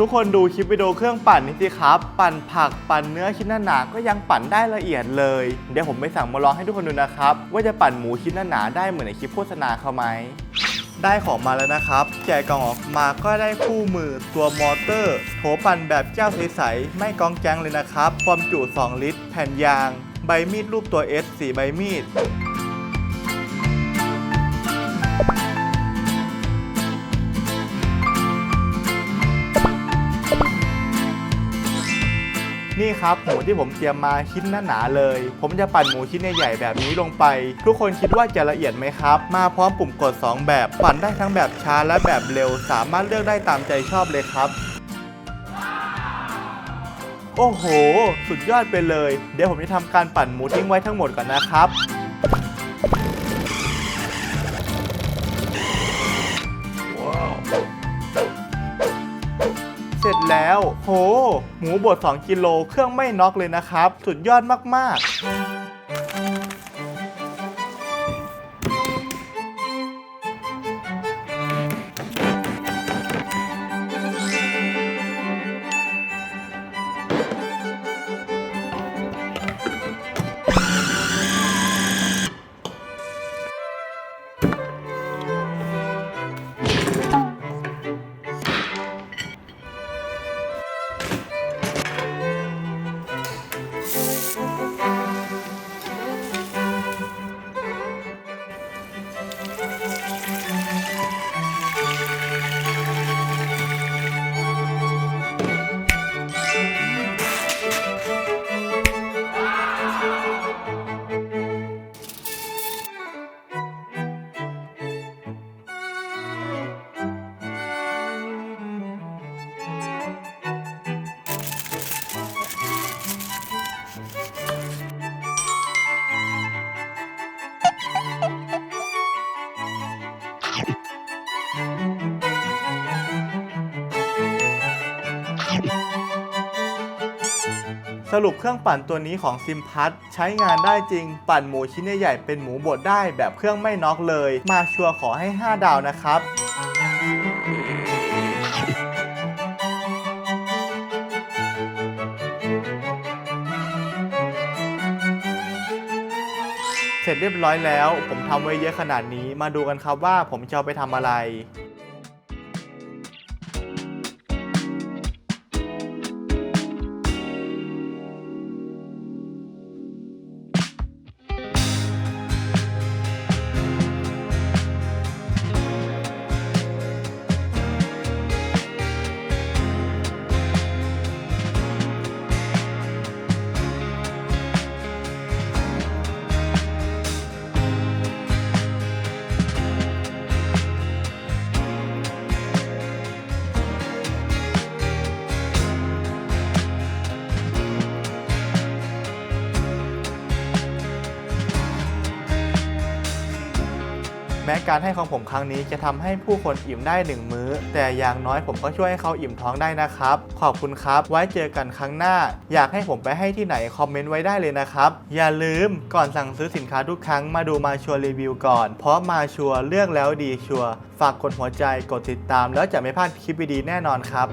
ทุกคนดูคลิปวิดีโอเครื่องปั่นนี่สิครับ ปั่นผักปั่นเนื้อชิ้นหนาๆก็ยังปั่นได้ละเอียดเลย เดี๋ยวผมไปสั่งมาลองให้ทุกคนดูนะครับ ว่าจะปั่นหมูชิ้นหนาๆได้เหมือนในคลิปโฆษณาเขาไหมได้ของมาแล้วนะครับ แกะกล่องออกมาก็ได้คู่มือตัวมอเตอร์ โถปั่นแบบเจ้าใสๆไม่กองแจงเลยนะครับ ความจุ 2 ลิตร แผ่นยาง ใบมีดรูปตัว S สีใบมีด นี่ครับหมูที่ผมเตรียมมาชิ้นหนาๆเลย ผมจะปั่นหมูชิ้นใหญ่ๆแบบนี้ลงไป ทุกคนคิดว่าจะละเอียดไหมครับ มาพร้อมปุ่มกด 2 แบบ ปั่นได้ทั้งแบบช้าและแบบเร็ว สามารถเลือกได้ตามใจชอบเลยครับโอ้โห สุดยอดไปเลย เดี๋ยวผมจะทำการปั่นหมูทิ้งไว้ทั้งหมดก่อนนะครับ แล้ว โห หมูบด2กิโลเครื่องไม่น็อกเลยนะครับ สุดยอดมากๆ สรุปเครื่องปั่นตัวนี้ของซิมพัทใช้งานได้จริง ปั่นหมูชิ้นใหญ่เป็นหมูบดได้แบบเครื่องไม่น็อกเลย มาชัวร์ขอให้ 5 ดาวนะครับเสร็จเรียบร้อยแล้ว ผมทำไว้เยอะขนาดนี้มาดูกันครับว่าผมจะเอาไปทำอะไร แม้การให้ของผมครั้งนี้จะทำให้ผู้คนอิ่มได้หนึ่งมื้อ แต่อย่างน้อยผมก็ช่วยให้เขาอิ่มท้องได้นะครับ ขอบคุณครับ ไว้เจอกันครั้งหน้า อยากให้ผมไปให้ที่ไหนคอมเมนต์ไว้ได้เลยนะครับ อย่าลืมก่อนสั่งซื้อสินค้าทุกครั้งมาดูมาชัวร์รีวิวก่อน เพราะมาชัวร์เลือกแล้วดีชัวร์ฝากกดหัวใจกดติดตาม แล้วจะไม่พลาดคลิปดีๆแน่นอนครับ